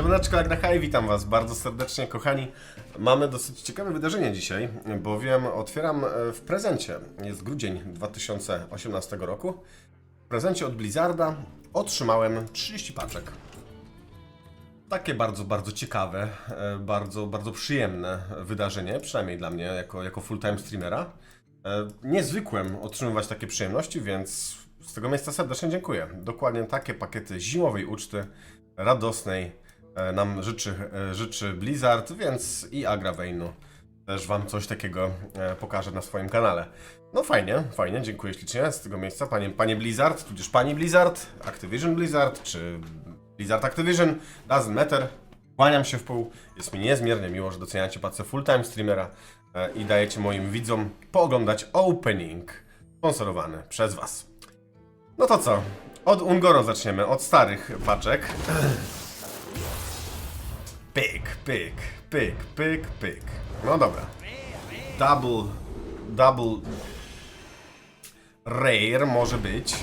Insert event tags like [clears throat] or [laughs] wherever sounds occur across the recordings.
Siemaneczko, jak na haj, witam was bardzo serdecznie, kochani. Mamy dosyć ciekawe wydarzenie dzisiaj, bowiem otwieram e, w prezencie. Jest grudzień 2018 roku. W prezencie od Blizzarda otrzymałem 30 paczek. Takie bardzo, bardzo ciekawe, e, bardzo, bardzo przyjemne wydarzenie, przynajmniej dla mnie, jako, jako full-time streamera. E, Niezwykłem otrzymywać takie przyjemności, więc z tego miejsca serdecznie dziękuję. Dokładnie takie pakiety zimowej uczty, radosnej nam życzy, e, życzy Blizzard, więc i Agravainu też Wam coś takiego e, pokażę na swoim kanale. No fajnie, fajnie, dziękuję ślicznie z tego miejsca, panie, panie Blizzard, tudzież pani Blizzard, Activision Blizzard, czy Blizzard Activision, doesn't matter. Kłaniam się w pół, jest mi niezmiernie miło, że doceniacie pracę full-time streamera e, i dajecie moim widzom pooglądać opening sponsorowany przez Was. No to co? Od Ungoro zaczniemy, od starych paczek. [clears throat] Pyk, pyk, pyk, pyk, pyk. No dobra. Double, double rare może być.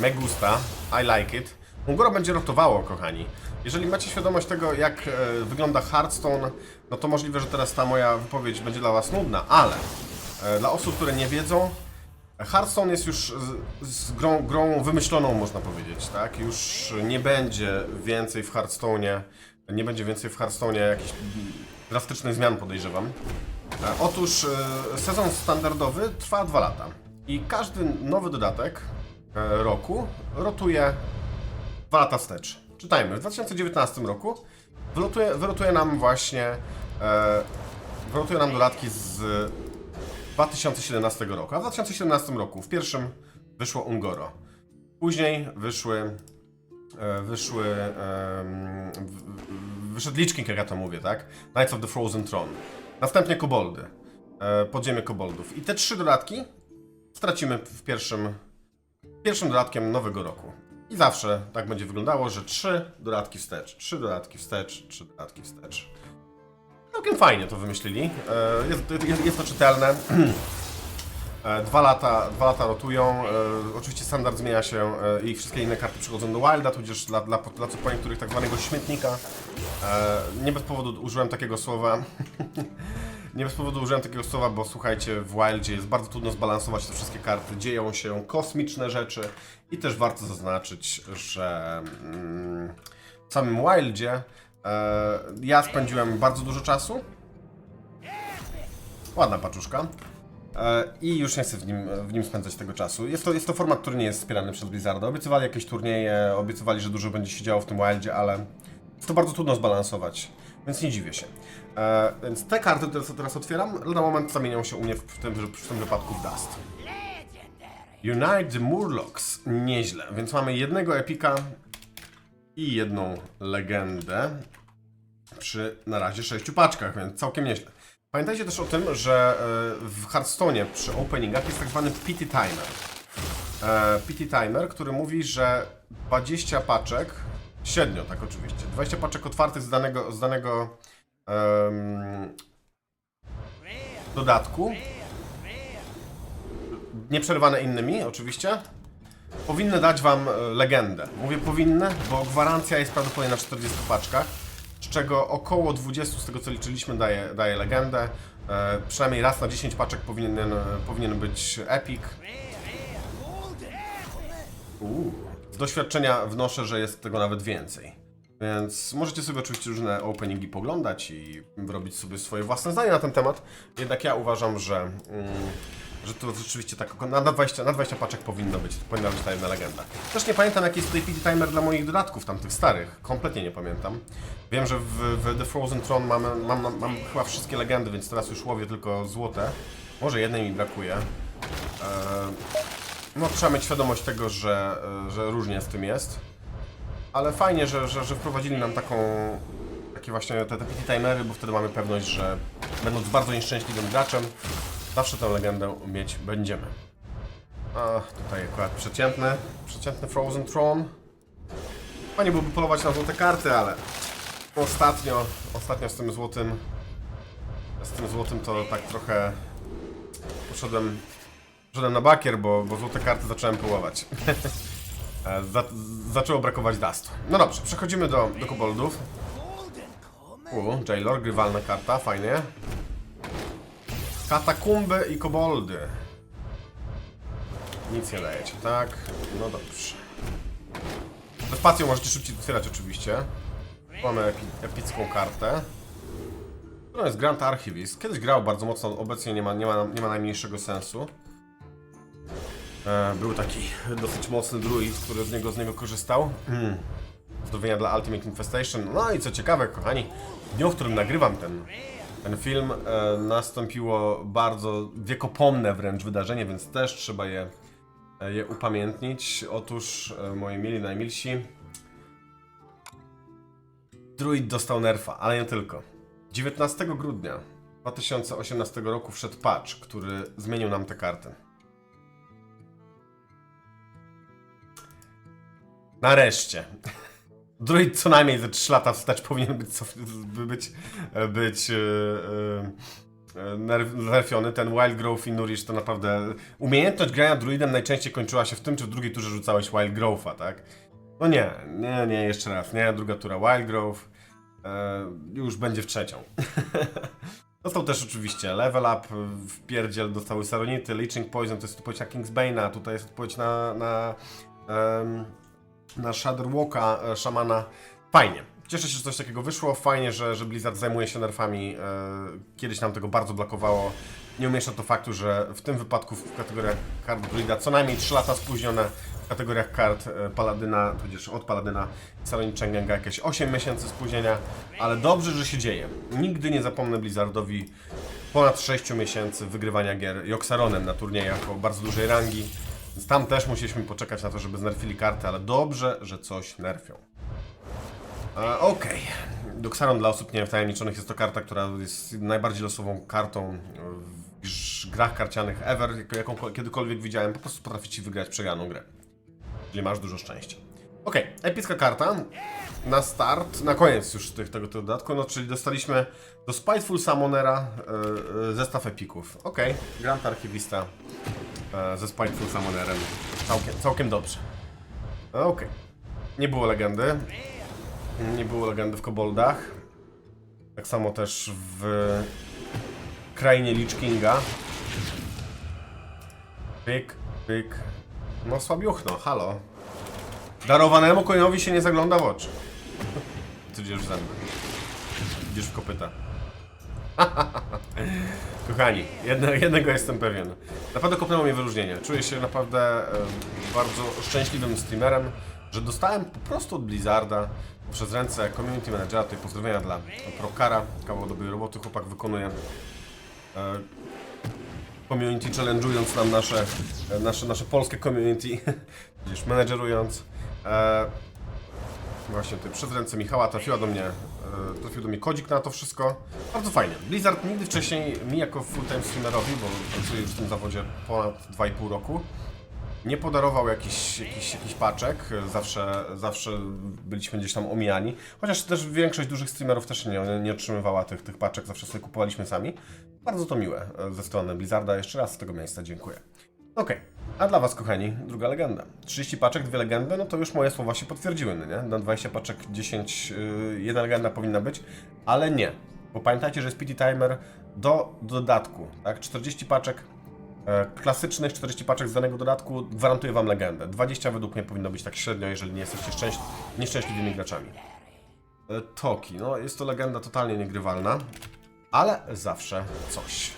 Me gusta, I like it. Ungoro będzie rotowało, kochani. Jeżeli macie świadomość tego, jak e, wygląda Hearthstone, no to możliwe, że teraz ta moja wypowiedź będzie dla Was nudna, ale e, dla osób, które nie wiedzą, Hearthstone jest już z, z grą, grą wymyśloną, można powiedzieć, tak? Już nie będzie więcej w Hearthstone'ie, nie będzie więcej w Hearthstone'ie jakichś drastycznych zmian, podejrzewam. E, Otóż e, sezon standardowy trwa 2 lata i każdy nowy dodatek e, roku rotuje 2 lata wstecz. Czytajmy, w 2019 roku wylotuje, wylotuje nam właśnie wylotuje nam dodatki z 2017 roku. A w 2017 roku w pierwszym wyszło Ungoro. Później wyszły wyszły em, w- w- wyszedł Lich King, jak ja to mówię, tak? Knights of the Frozen Throne. Następnie Koboldy. E, Podziemie Koboldów. I te trzy dodatki stracimy w pierwszym pierwszym dodatkiem nowego roku. I zawsze tak będzie wyglądało, że trzy dodatki wstecz, trzy dodatki wstecz, trzy dodatki wstecz. Całkiem fajnie to wymyślili. E, Jest, jest, jest to czytelne. [clears throat] E, Dwa lata, dwa lata rotują. E, Oczywiście standard zmienia się e, i wszystkie inne karty przychodzą do Wilda, tudzież dla, dla, dla co po niektórych tak zwanego śmietnika. Nie bez powodu użyłem takiego słowa. [laughs] Nie bez powodu użyłem takiego słowa, bo słuchajcie, w Wildzie jest bardzo trudno zbalansować te wszystkie karty. Dzieją się kosmiczne rzeczy i też warto zaznaczyć, że mm, w samym Wildzie ja spędziłem bardzo dużo czasu. Ładna paczuszka. E, I już nie chcę w nim, w nim spędzać tego czasu. Jest to, jest to format, który nie jest wspierany przez Blizzarda. Obiecywali jakieś turnieje, obiecywali, że dużo będzie się działo w tym Wildzie, ale jest to bardzo trudno zbalansować, więc nie dziwię się. E, więc te karty, które teraz otwieram, na moment zamienią się u mnie w, tym, w tym wypadku w Dust. Unite the Murlocs. Nieźle. Więc mamy jednego epika i jedną legendę przy na razie sześciu paczkach, więc całkiem nieźle. Pamiętajcie też o tym, że e, w Hearthstone'ie przy openingach jest tak zwany pity timer. E, Pity timer, który mówi, że 20 paczek, średnio tak oczywiście, 20 paczek otwartych z danego, z danego em, dodatku, nieprzerwane innymi oczywiście, powinny dać wam e, legendę. Mówię powinny, bo gwarancja jest prawdopodobnie na 40 paczkach, czego około 20 z tego co liczyliśmy daje, daje legendę. E, przynajmniej raz na 10 paczek powinien, e, powinien być epic. Z doświadczenia wnoszę, że jest tego nawet więcej. Więc możecie sobie oczywiście różne openingi poglądać i robić sobie swoje własne zdanie na ten temat. Jednak ja uważam, że, mm, że to rzeczywiście tak na na 20, na 20 paczek powinno być, powinna być ta jedna legenda. Też nie pamiętam jaki jest tutaj pity timer dla moich dodatków, tamtych starych. Kompletnie nie pamiętam. Wiem, że w, w The Frozen Throne mam, mam, mam, mam chyba wszystkie legendy, więc teraz już łowię tylko złote. Może jednej mi brakuje. Eee, no trzeba mieć świadomość tego, że, e, że różnie z tym jest. Ale fajnie, że, że, że wprowadzili nam taką, takie właśnie te, te pity timery, bo wtedy mamy pewność, że będąc bardzo nieszczęśliwym graczem, zawsze tę legendę mieć będziemy. A tutaj akurat przeciętny, przeciętny Frozen Throne. Fajnie byłoby polować na złote karty, ale ostatnio, ostatnio z tym złotym, z tym złotym to tak trochę poszedłem, poszedłem na bakier, bo, bo złote karty zacząłem połować. [laughs] e, za, zaczęło brakować dustu. No dobrze, przechodzimy do, do koboldów. U, Jailor, grywalna karta, fajnie. Katakumby i koboldy. Nic nie dajecie, tak? No dobrze. Do spacją możecie szybciej otwierać oczywiście. Mamy epi epicką kartę. To jest Grand Archivist. Kiedyś grał bardzo mocno, obecnie nie ma, nie ma, nie ma najmniejszego sensu. E, był taki dosyć mocny druid, który z niego, z niego korzystał. Mm. Pozdrowienia dla Ultimate Infestation. No i co ciekawe, kochani, w dniu, w którym nagrywam ten, ten film, e, nastąpiło bardzo wiekopomne wręcz wydarzenie, więc też trzeba je, e, je upamiętnić. Otóż, e, moi mili najmilsi, druid dostał nerfa, ale nie tylko. 19 grudnia 2018 roku wszedł patch, który zmienił nam tę kartę. Nareszcie. [laughs] Druid co najmniej ze 3 lata wstecz powinien być, cof- by być, być e, e, nerf, nerfiony. Ten Wild Growth i Nourish to naprawdę... Umiejętność grania druidem najczęściej kończyła się w tym, czy w drugiej turze rzucałeś Wild Growtha, tak? No nie, nie, nie, jeszcze raz, nie, druga tura Wild Growth. E, już będzie w trzecią. [laughs] Dostał też oczywiście level up, w pierdziel dostały Saronity, Leeching Poison, to jest odpowiedź na Kingsbane'a, tutaj jest odpowiedź na, na, em, na Shadowwalka, e, szamana. Fajnie. Cieszę się, że coś takiego wyszło. Fajnie, że, że Blizzard zajmuje się nerfami. E, Kiedyś nam tego bardzo brakowało. Nie umieszcza to faktu, że w tym wypadku w kategoriach kart Druida co najmniej 3 lata spóźnione, w kategoriach kart e, Paladyna, tudzież od Paladyna Chengenga jakieś 8 miesięcy spóźnienia, ale dobrze, że się dzieje. Nigdy nie zapomnę Blizzardowi ponad 6 miesięcy wygrywania gier Joksaronem na turniejach o bardzo dużej rangi. Tam też musieliśmy poczekać na to, żeby znerfili kartę, ale dobrze, że coś nerfią. E, Okej. Doxaron dla osób niewtajemniczonych jest to karta, która jest najbardziej losową kartą w grach karcianych ever, jaką- kiedykolwiek widziałem. Po prostu potrafi ci wygrać przegraną grę. Jeżeli masz dużo szczęścia. Okej, epicka karta. Na start, na koniec już tych, tego, tego dodatku, no czyli dostaliśmy do Spiteful Summonera e, zestaw epików. Okej, Grand Archivista e, ze Spiteful Summonerem. Całkiem, całkiem dobrze. Okej. Nie było legendy. Nie było legendy w Koboldach. Tak samo też w krainie Lich Kinga. Pyk, pyk. No słabiuchno, halo. Darowanemu koniowi się nie zagląda w oczy. [laughs] Ty idziesz w zęby. Idziesz w kopyta. [laughs] Kochani, jedne, jednego jestem pewien. Naprawdę kopnęło mnie wyróżnienie. Czuję się naprawdę em, bardzo szczęśliwym streamerem, że dostałem po prostu od Blizzarda przez ręce community managera, tutaj pozdrowienia dla Prokara, kawał dobrej roboty chłopak wykonuje. E, community challenge'ując nam nasze, e, nasze, nasze polskie community, [laughs] gdzieś menedżerując. E, Właśnie tutaj przez ręce Michała trafiła do mnie, e, trafił do mnie kodzik na to wszystko. Bardzo fajnie. Blizzard nigdy wcześniej mi jako full-time streamerowi, bo pracuję już w tym zawodzie ponad 2,5 roku, nie podarował jakiś, jakiś, jakiś paczek. Zawsze, zawsze byliśmy gdzieś tam omijani. Chociaż też większość dużych streamerów też nie, nie otrzymywała tych, tych paczek, zawsze sobie kupowaliśmy sami. Bardzo to miłe e, ze strony Blizzarda. Jeszcze raz z tego miejsca dziękuję. Okej, a dla Was, kochani, druga legenda. 30 paczek, dwie legendy, no to już moje słowa się potwierdziły, no nie? Na 20 paczek 10, yy, jedna legenda powinna być, ale nie. Bo pamiętajcie, że jest PT Timer do dodatku, tak? 40 paczek e, klasycznych, 40 paczek z danego dodatku gwarantuje Wam legendę. 20 według mnie powinno być tak średnio, jeżeli nie jesteście szczęś nieszczęśliwymi graczami. E, Toki, no jest to legenda totalnie niegrywalna, ale zawsze coś.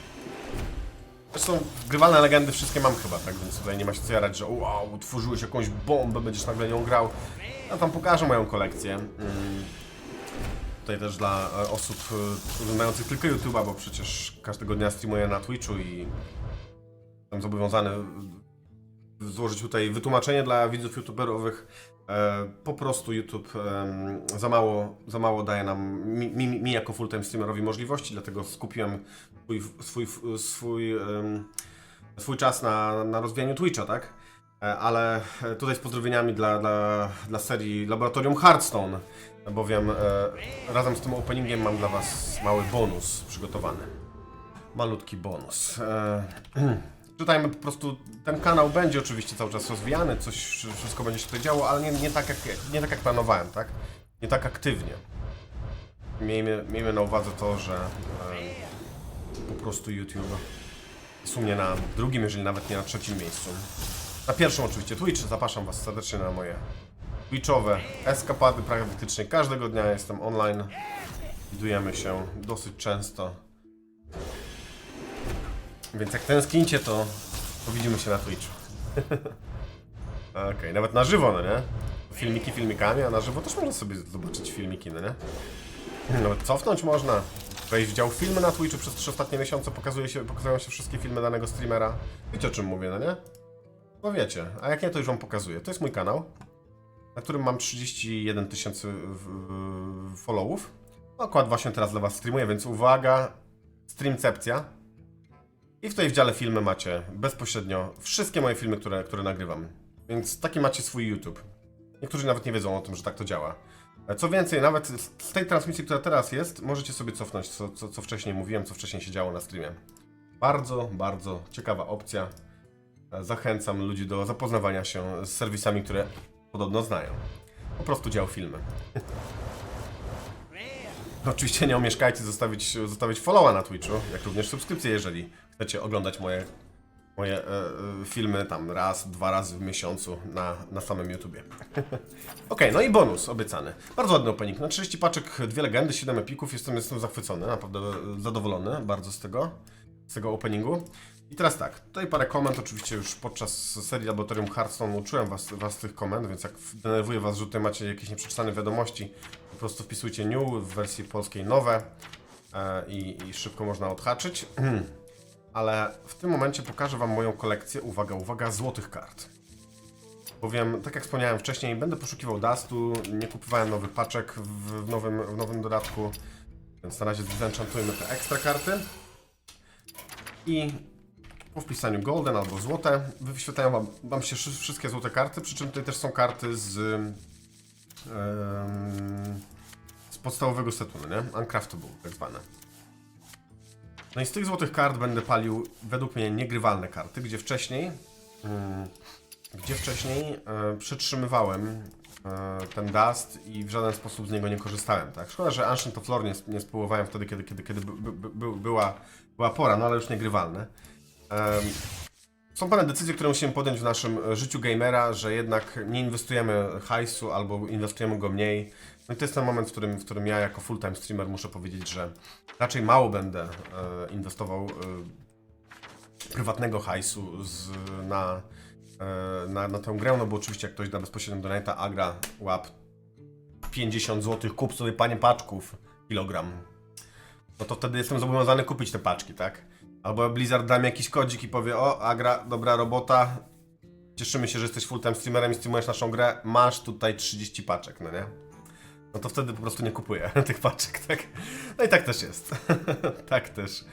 Zresztą grywalne legendy wszystkie mam chyba, tak więc tutaj nie ma się co jarać, że wow, utworzyłeś jakąś bombę, będziesz nagle nią grał. Ja tam pokażę moją kolekcję. Mm. Tutaj też dla e, osób e, oglądających tylko YouTube'a, bo przecież każdego dnia streamuję na Twitchu i jestem zobowiązany e, złożyć tutaj wytłumaczenie dla widzów YouTuberowych. Po prostu YouTube za, mało, za mało daje nam, mi, mi, mi jako full-time streamerowi możliwości, dlatego skupiłem swój, swój, swój, swój czas na, na rozwijaniu Twitcha, tak? E, Ale e, tutaj z pozdrowieniami dla, dla, dla serii Laboratorium Hearthstone, bowiem e, razem z tym openingiem mam dla Was mały bonus przygotowany. Malutki bonus. E, [clears throat] czytajmy po prostu, ten kanał będzie oczywiście cały czas rozwijany, coś, wszystko będzie się tutaj działo, ale nie, nie, tak, jak, nie tak jak planowałem, tak? Nie tak aktywnie. Miejmy, miejmy na uwadze to, że po prostu YouTube jest u mnie na drugim, jeżeli nawet nie na trzecim miejscu. Na pierwszym oczywiście Twitch, zapraszam Was serdecznie na moje Twitchowe eskapady praktycznie każdego dnia jestem online. Widujemy się dosyć często. Więc jak tęsknicie, to, to widzimy się na Twitchu. [laughs] Okej, nawet na żywo, no nie? Filmiki filmikami, a na żywo też można sobie zobaczyć filmiki, no nie? Nawet cofnąć można. Wejść w dział filmy na Twitchu przez trzy ostatnie miesiące pokazuje się, pokazują się wszystkie filmy danego streamera. Wiecie o czym mówię, no nie? No wiecie, a jak nie, to już wam pokazuję. To jest mój kanał, na którym mam 31 tysięcy w- followów. Akurat właśnie teraz dla was streamuję, więc uwaga, streamcepcja. I tutaj w dziale filmy macie bezpośrednio wszystkie moje filmy, które, które nagrywam. Więc taki macie swój YouTube. Niektórzy nawet nie wiedzą o tym, że tak to działa. Co więcej, nawet z z tej transmisji, która teraz jest, możecie sobie cofnąć, co, co, co wcześniej mówiłem, co wcześniej się działo na streamie. Bardzo, bardzo ciekawa opcja. E, Zachęcam ludzi do zapoznawania się z serwisami, które podobno znają. Po prostu dział filmy. [laughs] Oczywiście nie omieszkajcie zostawić, zostawić followa na Twitchu, jak również subskrypcję, jeżeli chcecie oglądać moje, moje e, e, filmy tam raz, dwa razy w miesiącu na, na samym YouTubie. [laughs] Okej, no i bonus obiecany. Bardzo ładny opening. Na 30 paczek, dwie legendy, 7 epików. Jestem, jestem zachwycony, naprawdę e, zadowolony bardzo z tego, z tego openingu. I teraz tak, tutaj parę komend, oczywiście już podczas serii Laboratorium Hearthstone uczyłem was, was tych komend, więc jak denerwuje was, że tutaj macie jakieś nieprzeczytane wiadomości, po prostu wpisujcie new w wersji polskiej nowe e, i, i szybko można odhaczyć. [clears throat] Ale w tym momencie pokażę wam moją kolekcję, uwaga, uwaga, złotych kart. Bowiem, tak jak wspomniałem wcześniej, będę poszukiwał Dustu, nie kupowałem nowych paczek w, nowym, w nowym dodatku, więc na razie zenchantujemy te ekstra karty. I po wpisaniu golden albo złote wyświetlają wam, wam się wszy- wszystkie złote karty, przy czym tutaj też są karty z, em, z podstawowego setu, no nie? Uncraftable tak zwane. No i z tych złotych kart będę palił według mnie niegrywalne karty, gdzie wcześniej mm, gdzie wcześniej e, przytrzymywałem e, ten dust i w żaden sposób z niego nie korzystałem, tak? Szkoda, że Ancient of Lore nie, nie wtedy, kiedy, kiedy, kiedy by, by, by, była, była pora, no ale już niegrywalne. Em, są pewne decyzje, które musimy podjąć w naszym e, życiu gamera, że jednak nie inwestujemy hajsu albo inwestujemy go mniej. No i to jest ten moment, w którym, w którym ja jako full-time streamer muszę powiedzieć, że raczej mało będę e, inwestował e, prywatnego hajsu z, na, e, na, na tę grę, no bo oczywiście jak ktoś da bezpośrednio donate'a, a gra łap 50 zł, kup sobie panie paczków, kilogram, no to wtedy jestem zobowiązany kupić te paczki, tak? Albo Blizzard da mi jakiś kodzik i powie, o, Agra, dobra robota, cieszymy się, że jesteś full-time streamerem i streamujesz naszą grę, masz tutaj 30 paczek, no nie? No to wtedy po prostu nie kupuję [laughs] tych paczek, tak? No i tak też jest. [laughs] tak też,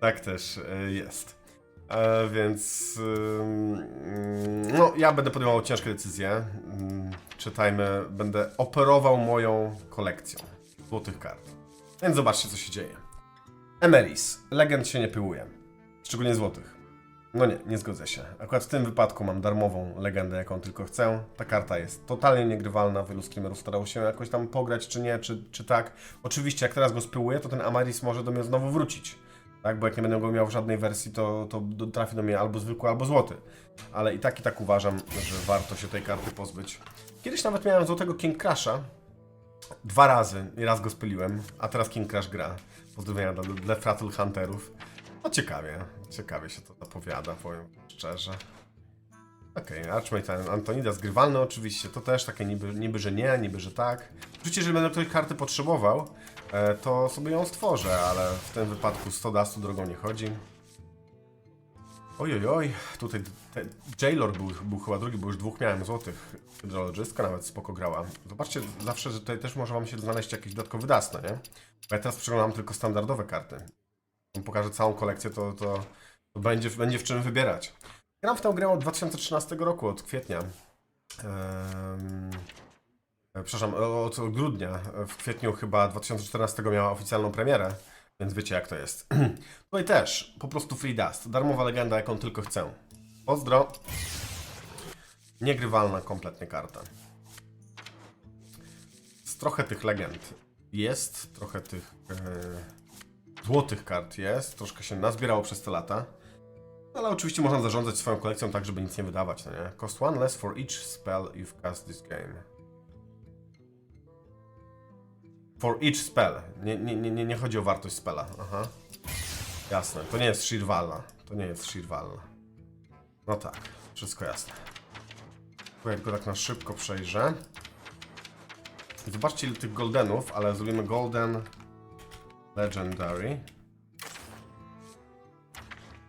tak też e, jest. E, więc ym, no, ja będę podejmował ciężkie decyzje. Ym, Czytajmy, będę operował moją kolekcją złotych kart. Więc zobaczcie, co się dzieje. Emeris. Legend się nie pyłuje. Szczególnie złotych. No nie, nie zgodzę się. Akurat w tym wypadku mam darmową legendę, jaką tylko chcę. Ta karta jest totalnie niegrywalna. Wielu streamerów starało się jakoś tam pograć, czy nie, czy, czy tak. Oczywiście, jak teraz go spyłuję, to ten Amaris może do mnie znowu wrócić. Tak, bo jak nie będę go miał w żadnej wersji, to, to trafi do mnie albo zwykły, albo złoty. Ale i tak, i tak uważam, że warto się tej karty pozbyć. Kiedyś nawet miałem złotego King Crasha, dwa razy i raz go spyliłem, a teraz King Crash gra. Pozdrowienia dla, dla Hunterów. No ciekawie, ciekawie się to zapowiada, powiem szczerze. Okej, okay, Archmage Antonida zgrywalny oczywiście, to też takie niby, niby, że nie, niby, że tak. Oczywiście, jeżeli będę tej karty potrzebował, e, to sobie ją stworzę, ale w tym wypadku 100 dastu drogą nie chodzi. Oj, oj, tutaj Jailor był, był chyba drugi, bo już dwóch miałem złotych. Hydrologystka nawet spoko grała. Zobaczcie zawsze, że tutaj też może wam się znaleźć jakiś dodatkowy dust, nie? Ja teraz przeglądam tylko standardowe karty. On pokaże całą kolekcję, to, to, to będzie, będzie w czym wybierać. Gram w tę grę od 2013 roku, od kwietnia. E, przepraszam, od grudnia. W kwietniu chyba 2014 miała oficjalną premierę. Więc wiecie jak to jest. [clears throat] Tutaj też po prostu free dust. Darmowa legenda, jaką tylko chcę. Pozdro. Niegrywalna kompletnie karta. Z trochę tych legend jest, trochę tych e, złotych kart jest, troszkę się nazbierało przez te lata. Ale oczywiście można zarządzać swoją kolekcją tak, żeby nic nie wydawać, no nie? Cost one less for each spell you've cast this game. For each spell. Nie, nie, nie, nie- chodzi o wartość spella. Aha. Jasne, to nie jest Shirvalna. To nie jest Shirvalna. No tak, wszystko jasne. Tu jak go tak na szybko przejrzę. Zobaczcie ile tych goldenów, ale zrobimy golden legendary.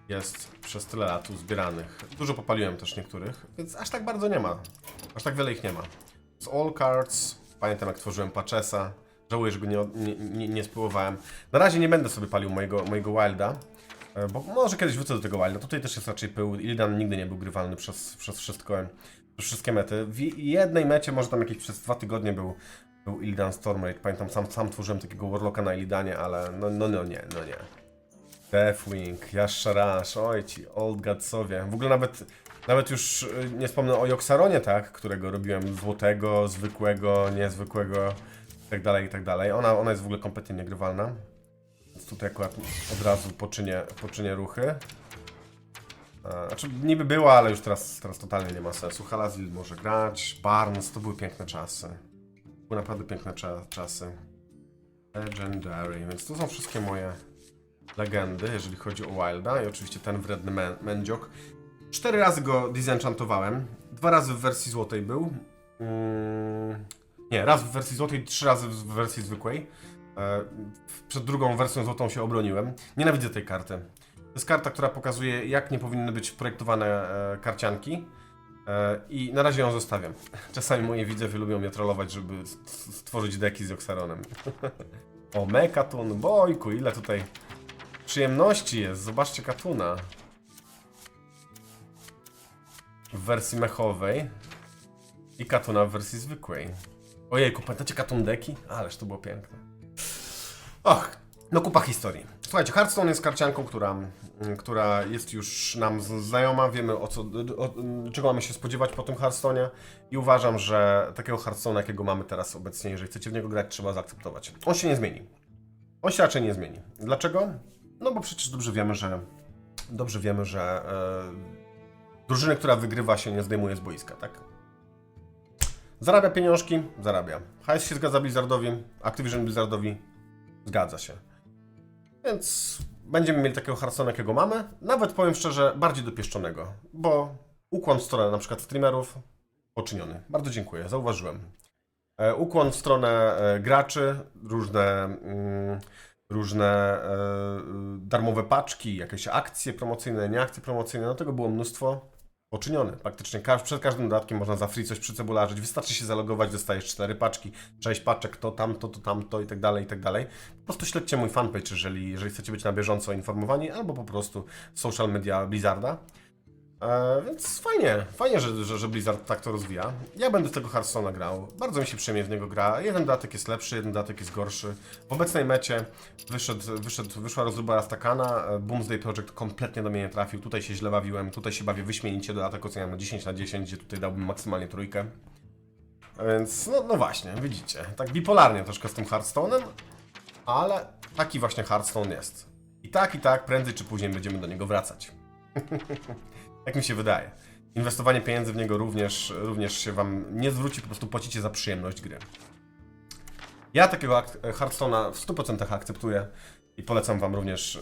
Jest przez tyle lat uzbieranych. Dużo popaliłem też niektórych, więc aż tak bardzo nie ma. Aż tak wiele ich nie ma. Z all cards. Pamiętam jak tworzyłem Patchesa. Żałuję, że go nie, nie, nie. Na razie nie będę sobie palił mojego, mojego Wilda. e, Bo może kiedyś wrócę do tego Wilda. Tutaj też jest raczej pył. Illidan nigdy nie był grywalny przez, przez wszystko. Przez wszystkie mety. W jednej mecie, może tam jakieś przez dwa tygodnie był, był Illidan Stormrage. Pamiętam, sam, sam tworzyłem takiego Warlocka na Illidanie, ale no, no, no nie, no nie. Deathwing, Yasharash, oj ci, Old Godsowie. W ogóle nawet, nawet już y, nie wspomnę o Joksaronie, tak, którego robiłem złotego, zwykłego, niezwykłego, i tak dalej, i tak dalej. Ona, ona jest w ogóle kompletnie niegrywalna. Więc tutaj akurat od razu poczynię, poczynię ruchy. A, Znaczy, niby była, ale już teraz, teraz totalnie nie ma sensu. Halazil może grać, Barnes, to były piękne czasy. Były naprawdę piękne cza czasy. Legendary, więc to są wszystkie moje legendy, jeżeli chodzi o Wilda i oczywiście ten wredny mę- mędziok. Cztery razy go disenchantowałem. Dwa razy w wersji złotej był. Mm, nie, raz w wersji złotej, trzy razy w wersji zwykłej. E, przed drugą wersją złotą się obroniłem. Nienawidzę tej karty. To jest karta, która pokazuje, jak nie powinny być projektowane e, karcianki. E, I na razie ją zostawiam. [laughs] Czasami moi widzowie lubią mnie trollować, żeby stworzyć deki z Oxaronem. [laughs] o, Mekatun, bojku, ile tutaj przyjemności jest. Zobaczcie Katuna. W wersji mechowej. I Katuna w wersji zwykłej. Ojejku, pamiętacie Katun deki? Ależ to było piękne. Och, no kupa historii. Słuchajcie, Hearthstone jest karcianką, która, mm, która jest już nam znajoma, wiemy o co, o, czego mamy się spodziewać po tym Hearthstone'ie i uważam, że takiego Hearthstone'a, jakiego mamy teraz obecnie, jeżeli chcecie w niego grać, trzeba zaakceptować. On się nie zmieni. On się raczej nie zmieni. Dlaczego? No bo przecież dobrze wiemy, że dobrze wiemy, że e, drużyny, która wygrywa się nie zdejmuje z boiska, tak? Zarabia pieniążki? Zarabia. Hajs się zgadza Blizzardowi, Activision Blizzardowi zgadza się. Więc będziemy mieli takiego Hearthstone'a, jakiego mamy. Nawet powiem szczerze, bardziej dopieszczonego, bo ukłon w stronę na przykład streamerów poczyniony. Bardzo dziękuję, zauważyłem. E, ukłon w stronę e, graczy, różne, mm, różne e, darmowe paczki, jakieś akcje promocyjne, nie akcje promocyjne, no tego było mnóstwo. Poczyniony. Praktycznie przed każdym dodatkiem można za free coś przycebularzyć. Wystarczy się zalogować, dostajesz cztery paczki, sześć paczek, to tamto, to tamto i tak dalej, i tak dalej. Po prostu śledźcie mój fanpage, jeżeli, jeżeli chcecie być na bieżąco informowani, albo po prostu social media Blizzarda. E, więc fajnie, fajnie, że, że, że Blizzard tak to rozwija. Ja będę tego Hearthstone'a grał. Bardzo mi się przyjemnie w niego gra. Jeden dodatek jest lepszy, jeden dodatek jest gorszy. W obecnej mecie wyszedł, wyszedł, wyszła rozruba Rastakana. e, Boomsday Project kompletnie do mnie nie trafił. Tutaj się źle bawiłem, tutaj się bawię wyśmienicie. Dodatek oceniam na 10 na 10, gdzie tutaj dałbym maksymalnie trójkę. Więc no, no właśnie, widzicie. Tak bipolarnie troszkę z tym Hearthstone'em, ale taki właśnie Hearthstone jest. I tak, i tak, prędzej czy później będziemy do niego wracać. [laughs] Tak mi się wydaje. Inwestowanie pieniędzy w niego również, również się wam nie zwróci, po prostu płacicie za przyjemność gry. Ja takiego ak- Hearthstone'a w 100% akceptuję i polecam wam również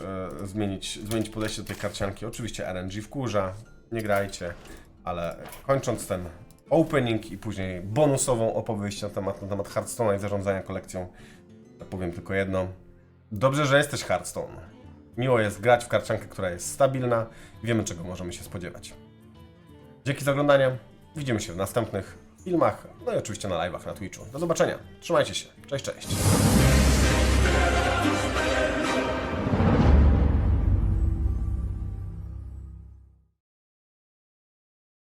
e, zmienić, zmienić podejście do tej karcianki. Oczywiście RNG wkurza, nie grajcie, ale kończąc ten opening i później bonusową opowieść na temat, na temat Hearthstone'a i zarządzania kolekcją, powiem tylko jedno. Dobrze, że jesteś Hearthstone. Miło jest grać w karciankę, która jest stabilna i wiemy, czego możemy się spodziewać. Dzięki za oglądanie. Widzimy się w następnych filmach, no i oczywiście na live'ach na Twitchu. Do zobaczenia. Trzymajcie się. Cześć, cześć.